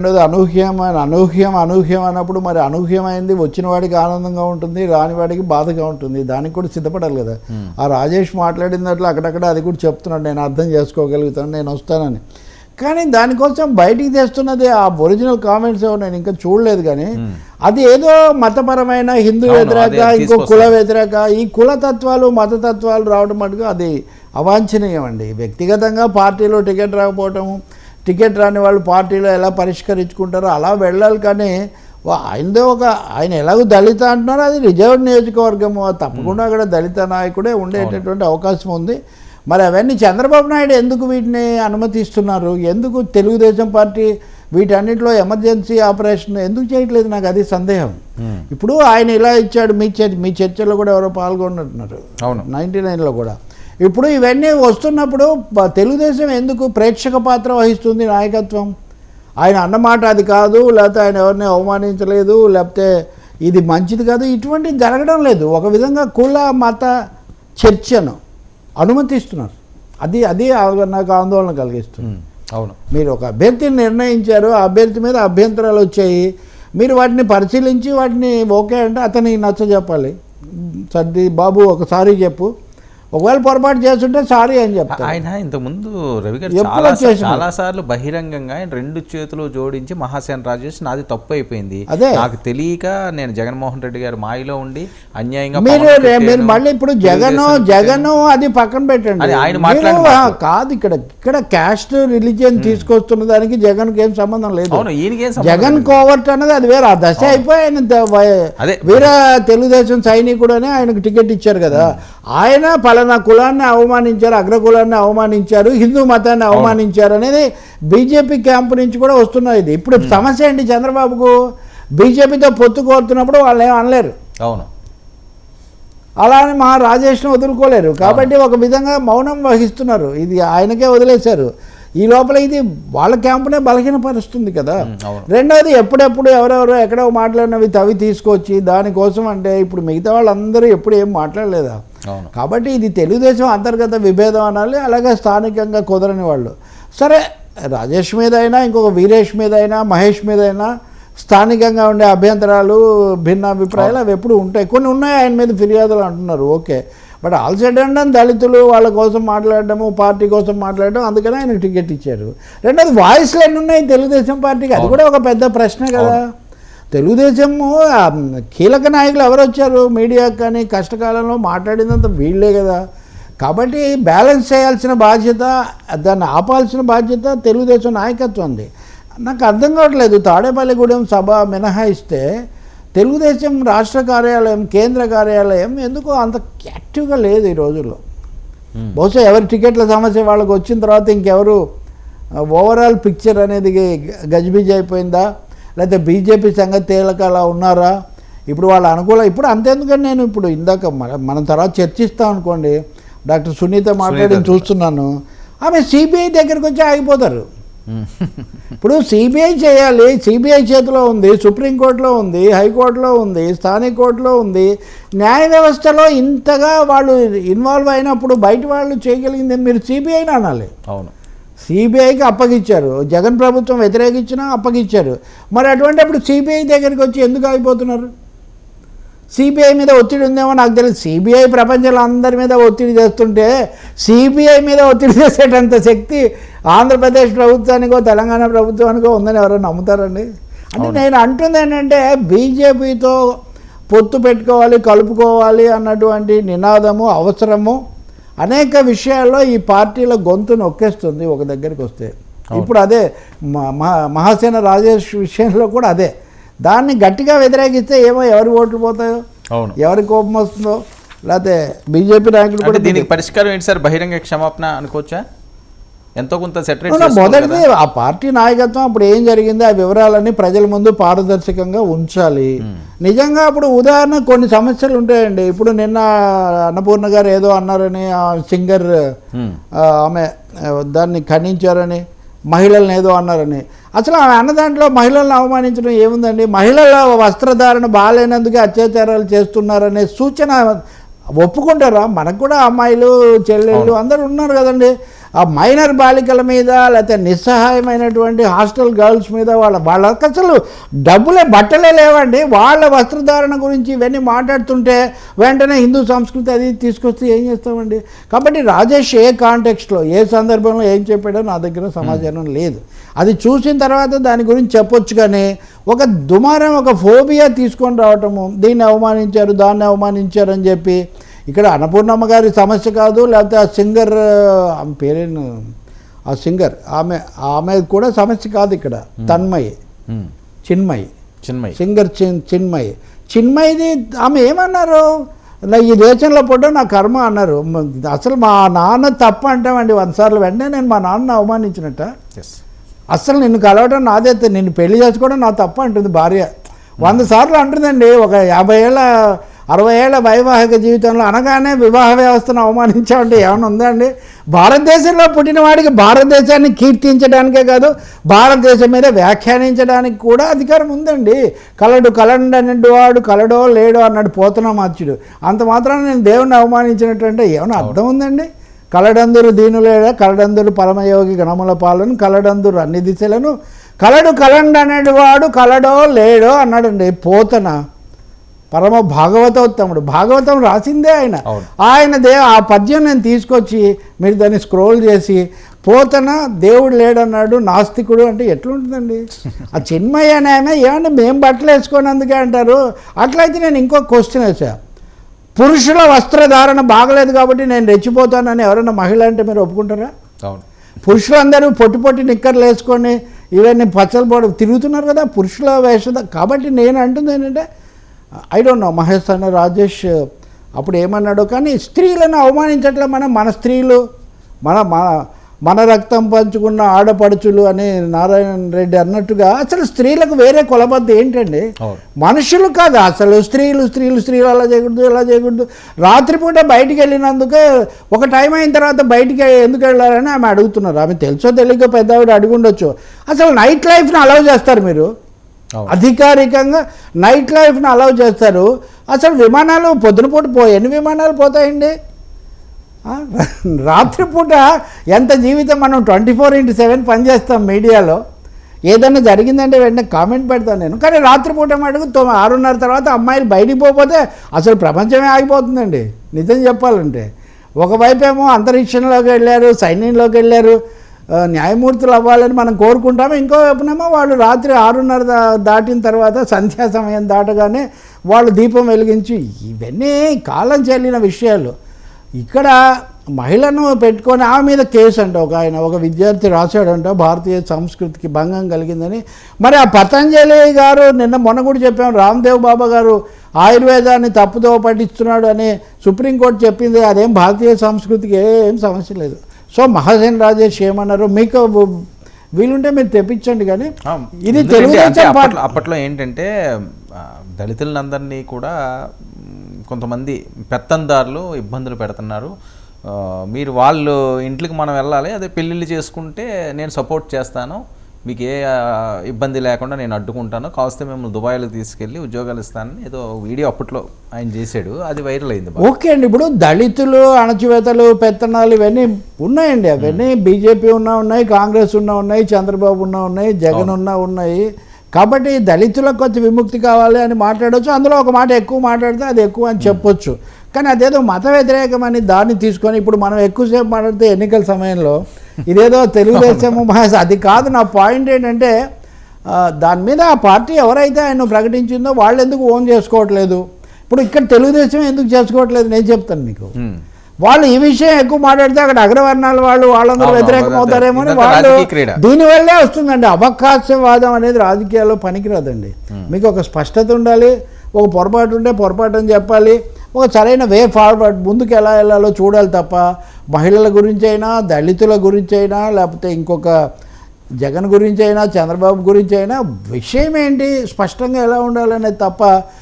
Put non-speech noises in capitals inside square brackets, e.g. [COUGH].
రెండోది అనూహ్యం అని అనూహ్యం అనూహ్యం అన్నప్పుడు మరి అనూహ్యమైంది వచ్చిన వాడికి ఆనందంగా ఉంటుంది రాని వాడికి బాధగా ఉంటుంది. దానికి కూడా సిద్ధపడాలి కదా. ఆ రాజేష్ మాట్లాడిన దాంట్లో అక్కడక్కడ అది కూడా చెప్తున్నాడు. నేను అర్థం చేసుకోగలుగుతాను నేను వస్తానని. కానీ దానికోసం బయటికి తెస్తున్నది ఆ ఒరిజినల్ కామెంట్స్ ఏమో నేను ఇంకా చూడలేదు కానీ అది ఏదో మతపరమైన హిందూ వ్యతిరేక ఇంకో. కుల వ్యతిరేక ఈ కులతత్వాలు మతతత్వాలు రావడం మటుకు అది అవాంఛనీయం అండి వ్యక్తిగతంగా పార్టీలో టికెట్ రాకపోవటము టికెట్ రాని వాళ్ళు పార్టీలో ఎలా పరిష్కరించుకుంటారో అలా వెళ్ళాలి కానీ ఆయనదే ఒక ఆయన ఎలాగో దళిత అంటున్నారో అది రిజర్వ్డ్ నియోజకవర్గము తప్పకుండా అక్కడ దళిత నాయకుడే ఉండేటటువంటి అవకాశం ఉంది. మరి అవన్నీ చంద్రబాబు నాయుడు ఎందుకు వీటిని అనుమతిస్తున్నారు? ఎందుకు తెలుగుదేశం పార్టీ వీటన్నిటిలో ఎమర్జెన్సీ ఆపరేషన్ ఎందుకు చేయట్లేదు? నాకు అది సందేహం. మ్మ్. ఇప్పుడు ఆయన ఇలా ఇచ్చాడు మీ చర్చ మీ చర్చలో కూడా ఎవరో పాల్గొన్నట్టున్నారు. అవును. నైంటీ నైన్లో కూడా. ఇప్పుడు ఇవన్నీ వస్తున్నప్పుడు తెలుగుదేశం ఎందుకు ప్రేక్షక పాత్ర వహిస్తుంది నాయకత్వం? ఆయన అన్నమాట అది కాదు లేకపోతే ఆయన ఎవరిని అవమానించలేదు లేకపోతే ఇది మంచిది కాదు ఇటువంటి జరగడం లేదు. ఒక విధంగా కుల మత చర్చను అనుమతిస్తున్నారు. అది అది నాకు ఆందోళన కలిగిస్తుంది. అవును. మీరు ఒక అభ్యర్థిని నిర్ణయించారు ఆ అభ్యర్థి మీద అభ్యంతరాలు వచ్చాయి. మీరు వాటిని పరిశీలించి వాటిని ఓకే అంటే అతనికి నచ్చ చెప్పాలి సర్ది బాబు ఒకసారి చెప్పు. ఒకవేళ పొరపాటు చేస్తుంటే సారీ అని చెప్తారు ఆయన ఇంతకుముందు రవి గారు చాలా చేసినారు. చాలా సార్లు బహిరంగంగా ఆయన రెండు చేతులు జోడించి మహాసేన రాజేష్ నాది తప్పు అయిపోయింది అదే. నాకు తెలియక నేను జగన్మోహన్ రెడ్డి గారి మాయలో ఉండి అన్యాయంగా మీరు మీరు మళ్ళీ ఇప్పుడు జగన్ జగన్ అది పక్కన పెట్టండి అది ఆయన. కాదు ఇక్కడ ఇక్కడ క్యాస్ట్ రిలీజియన్ తీసుకొస్తున్న దానికి జగన్ ఏం సంబంధం లేదు జగన్. కోవర్ట్ అన్నది అది వేరే ఆ దశ అయిపోయి ఆయన. వీర తెలుగుదేశం సైనికుడనే ఆయనకు టికెట్ ఇచ్చారు కదా ఆయన పలానా కులాన్ని అవమానించారు అగ్రకులాన్ని అవమానించారు హిందూ మతాన్ని అవమానించారు అనేది బీజేపీ క్యాంపు నుంచి కూడా వస్తున్నది ఇది. ఇప్పుడు సమస్య ఏంటి చంద్రబాబుకు? బీజేపీతో పొత్తు కోరుతున్నప్పుడు వాళ్ళు ఏం అనలేరు. అవును. అలా అని మా రాజేష్ను వదులుకోలేరు. కాబట్టి ఒక విధంగా మౌనం వహిస్తున్నారు. ఇది ఆయనకే వదిలేశారు. ఈ లోపల ఇది వాళ్ళ క్యాంపునే బలహీనపరుస్తుంది కదా. రెండోది ఎప్పుడెప్పుడు ఎవరెవరో ఎక్కడో మాట్లాడినవి తవి తీసుకొచ్చి దానికోసం అంటే ఇప్పుడు మిగతా వాళ్ళందరూ ఎప్పుడు ఏం మాట్లాడలేదా? కాబట్టి ఇది తెలుగుదేశం అంతర్గత విభేదం అనాలి అలాగే స్థానికంగా కుదరని వాళ్ళు. సరే రాజేష్ మీద అయినా ఇంకొక వీరేష్ మీద అయినా మహేష్ మీద అయినా స్థానికంగా ఉండే అభ్యంతరాలు భిన్న అభిప్రాయాలు అవి ఎప్పుడు ఉంటాయి. కొన్ని ఉన్నాయి ఆయన మీద ఫిర్యాదులు అంటున్నారు okay. But all side and దళితులు వాళ్ళ కోసం మాట్లాడడము పార్టీ కోసం మాట్లాడడం అందుకనే ఆయనకు టికెట్ ఇచ్చారు. రెండోది వాయిస్లు ఎన్ని ఉన్నాయి తెలుగుదేశం పార్టీకి? అది కూడా ఒక పెద్ద ప్రశ్న కదా. తెలుగుదేశము కీలక నాయకులు ఎవరు వచ్చారు? మీడియాకి కానీ కష్టకాలంలో మాట్లాడినంత వీళ్ళే కదా. కాబట్టి బ్యాలెన్స్ చేయాల్సిన బాధ్యత దాన్ని ఆపాల్సిన బాధ్యత తెలుగుదేశం నాయకత్వం ఉంది. నాకు అర్థం కావట్లేదు. తాడేపల్లిగూడెం సభ మినహాయిస్తే తెలుగుదేశం రాష్ట్ర కార్యాలయం కేంద్ర కార్యాలయం ఎందుకు అంత యాక్టివ్గా లేదు ఈ రోజుల్లో. బహుశా ఎవరి టికెట్ల సమస్య వాళ్ళకి వచ్చిన తర్వాత ఇంకెవరు ఓవరాల్ పిక్చర్ అనేది గజిబిజి అయిపోయిందా? లేకపోతే బీజేపీ సంగతి తేలక అలా ఉన్నారా? ఇప్పుడు వాళ్ళ అనుకూల ఇప్పుడు అంతేందుకని నేను ఇప్పుడు ఇందాక మన తర్వాత చర్చిస్తాం అనుకోండి. డాక్టర్ సునీత మాట్లాడి. చూస్తున్నాను. ఆమె సిబిఐ దగ్గరికి వచ్చి ఆగిపోతారు. [LAUGHS] ఇప్పుడు సిబిఐ చేయాలి. సిబిఐ చేతిలో ఉంది సుప్రీంకోర్టులో ఉంది హైకోర్టులో ఉంది స్థానిక కోర్టులో ఉంది. న్యాయ వ్యవస్థలో ఇంతగా వాళ్ళు ఇన్వాల్వ్ అయినప్పుడు బయట వాళ్ళు చేయగలిగింది మీరు సిబిఐని అనాలి. అవును. సిబిఐకి అప్పగించారు. జగన్ ప్రభుత్వం వ్యతిరేకించినా అప్పగించారు. మరి అటువంటిప్పుడు సిబిఐ దగ్గరికి వచ్చి ఎందుకు ఆగిపోతున్నారు? సిబిఐ మీద ఒత్తిడి ఉందేమో నాకు తెలియదు. సిబిఐ ప్రపంచంలో అందరి మీద ఒత్తిడి చేస్తుంటే సిబిఐ మీద ఒత్తిడి చేసేటంత శక్తి ఆంధ్రప్రదేశ్ ప్రభుత్వానికో తెలంగాణ ప్రభుత్వానికో ఉందని ఎవరైనా నమ్ముతారండి? అంటే నేను అంటుంది ఏంటంటే బీజేపీతో పొత్తు పెట్టుకోవాలి కలుపుకోవాలి అన్నటువంటి నినాదము అవసరము అనేక విషయాల్లో ఈ పార్టీల గొంతు నొక్కేస్తుంది ఒక దగ్గరికి వస్తే. ఇప్పుడు అదే మహాసేన రాజేష్ విషయంలో కూడా అదే. దాన్ని గట్టిగా వ్యతిరేకిస్తే ఏమో ఎవరి ఓట్లు పోతాయో ఎవరి కోపం వస్తుందో లేకపోతే బీజేపీ నాయకులు కూడా దీనికి పరిష్కారం ఏంటి సార్? బహిరంగ క్షమాపణ అనుకోవచ్చా? ఎంతో కొంత సెటరేట్ మొదటిది ఆ పార్టీ నాయకత్వం అప్పుడు ఏం జరిగిందో? ఆ వివరాలన్నీ ప్రజల ముందు పారదర్శకంగా ఉంచాలి. నిజంగా అప్పుడు ఉదాహరణ కొన్ని సమస్యలు ఉంటాయండి. ఇప్పుడు నిన్న అన్నపూర్ణ గారు ఏదో అన్నారని ఆ సింగర్ ఆ, ఆమె దాన్ని ఖండించారని మహిళలను ఏదో అన్నారని. అసలు ఆమె అన్న దాంట్లో మహిళలను అవమానించడం ఏముందండి? మహిళల వస్త్రధారణ బాగాలేనందుకే అత్యాచారాలు చేస్తున్నారనే సూచన ఒప్పుకుంటారా? మనకు కూడా అమ్మాయిలు చెల్లెళ్ళు అందరూ ఉన్నారు కదండి. ఆ మైనర్ బాలికల మీద లేకపోతే నిస్సహాయమైనటువంటి హాస్టల్ గర్ల్స్ మీద వాళ్ళ వాళ్ళకి అసలు డబ్బులే బట్టలే లేవండి. వాళ్ళ వస్త్రధారణ గురించి ఇవన్నీ మాట్లాడుతుంటే వెంటనే హిందూ సంస్కృతి అది తీసుకొస్తే ఏం చేస్తామండి? కాబట్టి రాజేష్ ఏ కాంటెక్స్ట్లో ఏ సందర్భంలో ఏం చెప్పాడో నా దగ్గర సమాచారం లేదు. అది చూసిన తర్వాత దాని గురించి చెప్పొచ్చు కానీ ఒక దుమారం ఒక ఫోబియా తీసుకొని రావటము దీన్ని అవమానించారు దాన్ని అవమానించారు అని చెప్పి ఇక్కడ అన్నపూర్ణమ్మ గారి సమస్య కాదు లేకపోతే ఆ సింగర్ ఆమె పేరేను ఆ సింగర్ ఆమె ఆమె కూడా సమస్య కాదు ఇక్కడ. తన్మయి. చిన్మయి. చిన్మయ్. సింగర్ చిన్ చిన్మయి. చిన్మయిది ఆమె ఏమన్నారు? నా ఈ దేశంలో పుట్ట నా కర్మ అన్నారు. అసలు మా నాన్న తప్ప అంటామండి. వంద సార్లు వెంటనే నేను మా నాన్న అవమానించినట్ట. అసలు నిన్ను కలవడం నాదే నిన్ను పెళ్ళి చేసుకోవడం నా తప్ప అంటుంది భార్య. వంద సార్లు అంటుందండి. ఒక యాభై ఏళ్ళ అరవై ఏళ్ళ వైవాహిక జీవితంలో అనగానే వివాహ వ్యవస్థను అవమానించామంటే ఏమైనా ఉందా అండి? భారతదేశంలో పుట్టిన వాడికి భారతదేశాన్ని కీర్తించడానికే కాదు భారతదేశం మీద వ్యాఖ్యానించడానికి కూడా అధికారం ఉందండి. కలడు కలండు వాడు కలడో లేడో అన్నాడు పోతన మార్చుడు అంత మాత్రాన నేను దేవుణ్ణి అవమానించినట్టు అంటే ఏమైనా అర్థం ఉందండి? కలడందురు దీనులేడ కలడందురు పరమయోగి గణముల పాలను కలడందురు అన్ని దిశలను. కలడు కలండు అనేడు వాడు కలడో లేడో అన్నాడండి పోతన. పరమ భాగవతోత్తముడు. భాగవతం రాసిందే ఆయన. అవును. ఆయన దే ఆ పద్యం నేను తీసుకొచ్చి మీరు దాన్ని స్క్రోల్ చేసి పోతన దేవుడు లేడన్నాడు నాస్తికుడు అంటే ఎట్లుంటుందండి? ఆ చిన్మయ్య అనే ఆమె ఏమంటే మేము బట్టలు వేసుకోనందుకే అంటారు. అట్లయితే నేను ఇంకో క్వశ్చన్ వేసా పురుషుల వస్త్రధారణ బాగలేదు కాబట్టి నేను రెచ్చిపోతానని ఎవరైనా మహిళ అంటే మీరు ఒప్పుకుంటారా? అవును. పురుషులందరూ పొట్టి పొట్టి నిక్కర్లు వేసుకొని ఇవన్నీ పచ్చలు పొడి తిరుగుతున్నారు కదా పురుషుల వేషద కాబట్టి నేను అంటుంది ఏంటంటే ఐ డోంట్ నో మహేష్ అన్న రాజేష్ అప్పుడు ఏమన్నాడో కానీ స్త్రీలను అవమానించట్లే మనం మన స్త్రీలు మన మన మన రక్తం పంచుకున్న ఆడపడుచులు అని నారాయణ రెడ్డి అన్నట్టుగా అసలు స్త్రీలకు వేరే కొలబద్ద ఏంటండి? మనుషులు కాదు అసలు స్త్రీలు స్త్రీలు స్త్రీలు అలా చేయకూడదు ఇలా చేయకూడదు. రాత్రిపూట బయటికి వెళ్ళినందుకే ఒక టైం అయిన తర్వాత బయటికి ఎందుకు వెళ్ళాలని ఆమె అడుగుతున్నారు. ఆమె తెలుసో తెలియక పెద్ద ఆవిడ అడుగుండొచ్చు అసలు నైట్ లైఫ్ని అలౌ చేస్తారు మీరు? అధికారికంగా నైట్ లైఫ్ని అలౌ చేస్తారు. అసలు విమానాలు పొద్దునపూట పో ఎన్ని విమానాలు పోతాయండి? [LAUGHS] రాత్రిపూట ఎంత జీవితం మనం ట్వంటీ ఫోర్ ఇంటూ సెవెన్ పనిచేస్తాం మీడియాలో? ఏదైనా జరిగిందంటే వెంటనే కామెంట్ పెడతాను నేను. కానీ రాత్రిపూట మటుకు తొమ్మి ఆరున్నర తర్వాత అమ్మాయిలు బయటికి పోకపోతే అసలు ప్రపంచమే ఆగిపోతుందండి. నిజం చెప్పాలంటే. ఒకవైపు ఏమో అంతరిక్షంలోకి వెళ్ళారు సైన్యంలోకి వెళ్ళారు. న్యాయమూర్తులు అవ్వాలని మనం కోరుకుంటాము. ఇంకో వైపునేమో వాళ్ళు రాత్రి ఆరున్నర దాటిన తర్వాత సంధ్యా సమయం దాటగానే వాళ్ళు దీపం వెలిగించి ఇవన్నీ కాలం చెల్లిన విషయాలు. ఇక్కడ మహిళను పెట్టుకొని ఆమె మీద కేసు అంట ఒక ఆయన ఒక విద్యార్థి రాశాడంట భారతీయ సంస్కృతికి భంగం కలిగిందని. మరి ఆ పతంజలి గారు నిన్న మొన్న కూడా చెప్పాం రామ్దేవ్ బాబా గారు ఆయుర్వేదాన్ని తప్పుదో పట్టిస్తున్నాడు అని సుప్రీంకోర్టు చెప్పింది అదేం భారతీయ సంస్కృతికి ఏం సమస్య లేదు. సో మహాసేన్ రాజేష్ ఏమన్నారు మీకు వీలుంటే మీరు తెప్పించండి కానీ ఇది తెలుగుదేశం పార్టీ అప్పట్లో ఏంటంటే దళితులందరినీ కూడా కొంతమంది పెత్తందారులు ఇబ్బందులు పెడుతున్నారు. మీరు వాళ్ళు ఇంట్లోకి మనం వెళ్ళాలి అదే పెళ్ళిళ్ళు చేసుకుంటే నేను సపోర్ట్ చేస్తాను. మీకు ఏ ఇబ్బంది లేకుండా నేను అడ్డుకుంటాను. కావస్తే మేము దుబాయ్లో తీసుకెళ్ళి ఉద్యోగాలు ఇస్తానని ఏదో వీడియో అప్పట్లో ఆయన చేశాడు. అది వైరల్ అయింది. ఓకే అండి. ఇప్పుడు దళితులు అణచివేతలు పెత్తనాలు ఇవన్నీ ఉన్నాయండి. అవన్నీ బీజేపీ ఉన్నా ఉన్నాయి కాంగ్రెస్ ఉన్నా ఉన్నాయి చంద్రబాబు ఉన్నా ఉన్నాయి జగన్ ఉన్నా ఉన్నాయి. కాబట్టి దళితులకు కొంచెం విముక్తి కావాలి అని మాట్లాడొచ్చు. అందులో ఒక మాట ఎక్కువ మాట్లాడితే అది ఎక్కువ అని చెప్పొచ్చు. కానీ అదేదో మత వ్యతిరేకమని దాన్ని తీసుకొని ఇప్పుడు మనం ఎక్కువసేపు మాట్లాడితే ఎన్నికల సమయంలో ఇదేదో తెలుగుదేశం అది కాదు. నా పాయింట్ ఏంటంటే దాని మీద ఆ పార్టీ ఎవరైతే ఆయన ప్రకటించిందో వాళ్ళు ఎందుకు ఓన్ చేసుకోవట్లేదు? ఇప్పుడు ఇక్కడ తెలుగుదేశం ఎందుకు చేసుకోవట్లేదు? నేను చెప్తాను మీకు. వాళ్ళు ఈ విషయం ఎక్కువ మాట్లాడితే అక్కడ అగ్రవర్ణాల వాళ్ళు వాళ్ళందరూ వ్యతిరేకం అవుతారేమో అని వాళ్ళు. దీనివల్లే వస్తుందండి. అవకాశవాదం అనేది రాజకీయాల్లో పనికిరాదండి. మీకు ఒక స్పష్టత ఉండాలి ఒక పొరపాటు ఉంటే పొరపాటు అని చెప్పాలి ఒక సరైన వే ఫార్వర్డ్ ముందుకు ఎలా వెళ్ళాలో చూడాలి తప్ప మహిళల గురించి అయినా దళితుల గురించి అయినా లేకపోతే ఇంకొక జగన్ గురించి అయినా చంద్రబాబు గురించి అయినా విషయం ఏంటి? స్పష్టంగా ఎలా ఉండాలనేది తప్ప